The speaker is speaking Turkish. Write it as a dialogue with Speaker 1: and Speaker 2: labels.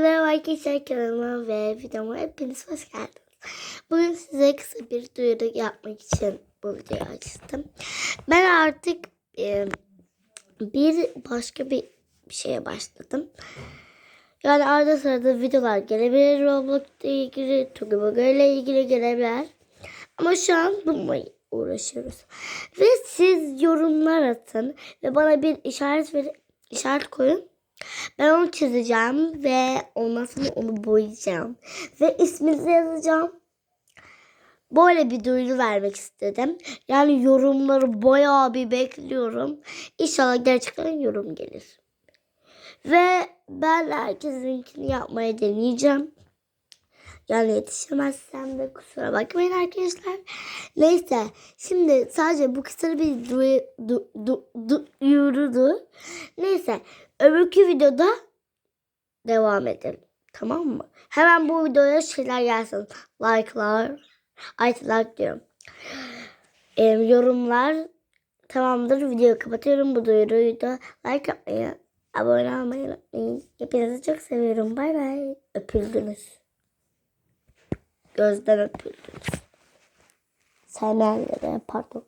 Speaker 1: Merhaba arkadaşlar kanalıma ve videoma hepiniz hoş geldiniz. Bugün size kısa bir duyuru yapmak için bu videoyu açtım. Ben artık e, bir başka bir şeye başladım. Yani arada sırada videolar gelebilir. Roblox'la ilgili, Togiboga ile ilgili gelebilir. Ama şu an bununla uğraşıyoruz. Ve siz yorumlar atın ve bana bir işaret verin, işaret koyun. Ben onu çizeceğim ve ondan sonra onu boyayacağım. Ve isminizi yazacağım. Böyle bir duyuru vermek istedim. Yani yorumları bayağı bir bekliyorum. İnşallah gerçekten yorum gelir. Ve ben herkesinkini yapmaya deneyeceğim. Yani yetişemezsem de kusura bakmayın arkadaşlar. Neyse şimdi sadece bu kısa bir du, du, du, duyurudu. Neyse öbürkü videoda devam edelim. Tamam mı? Hemen bu videoya şeyler gelsin. Like'lar. Ay like diyorum. Ee, yorumlar tamamdır. Videoyu kapatıyorum. Bu duyuruyu da like yapmayı, abone olmayı unutmayın. Hepinizi çok seviyorum. Bay bay. Öpüldünüz. Gözden öpüldünüz. Sevmeyenlere pardon.